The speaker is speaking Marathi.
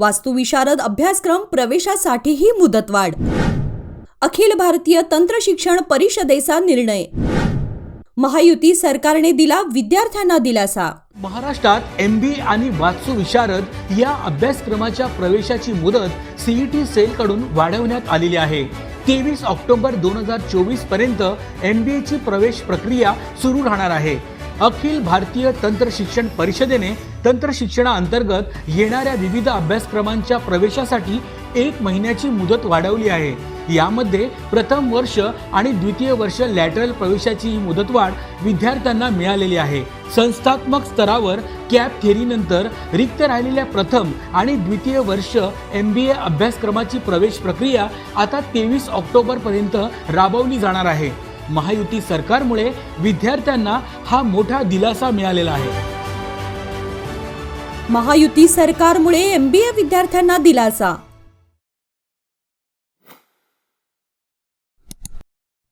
वास्तुविशारद अभ्यासक्रम प्रवेशासाठीही मुदतवाढ. अखिल भारतीय तंत्र शिक्षण परिषदेचा निर्णय. महायुती सरकारने दिला विद्यार्थ्यांना दिलासा. महाराष्ट्रात एम बी आणि वास्तू विशारद या अभ्यासक्रमाच्या प्रवेशाची मुदत सीईटी सेलकडून वाढवण्यात आलेली आहे. तेवीस ऑक्टोबर दोन हजार चोवीसपर्यंत एम बी एची प्रवेश प्रक्रिया सुरू राहणार आहे. अखिल भारतीय तंत्र शिक्षण परिषदेने तंत्र शिक्षणाअंतर्गत येणाऱ्या विविध अभ्यासक्रमांच्या प्रवेशासाठी एक महिन्याची मुदत वाढवली आहे. यामध्ये प्रथम वर्ष आणि द्वितीय वर्ष लॅटरल प्रवेशाची ही मुदतवाढ विद्यार्थ्यांना मिळालेली आहे. संस्थात्मक स्तरावर कॅप थेरीनंतर रिक्त राहिलेल्या प्रथम आणि द्वितीय वर्ष एम बी ए अभ्यासक्रमाची प्रवेश प्रक्रिया आता तेवीस ऑक्टोबरपर्यंत राबवली जाणार आहे. महायुती सरकारमुळे विद्यार्थ्यांना हा मोठा दिलासा मिळालेला आहे. महायुती सरकारमुळे एमबीए विद्यार्थ्यांना दिलासा.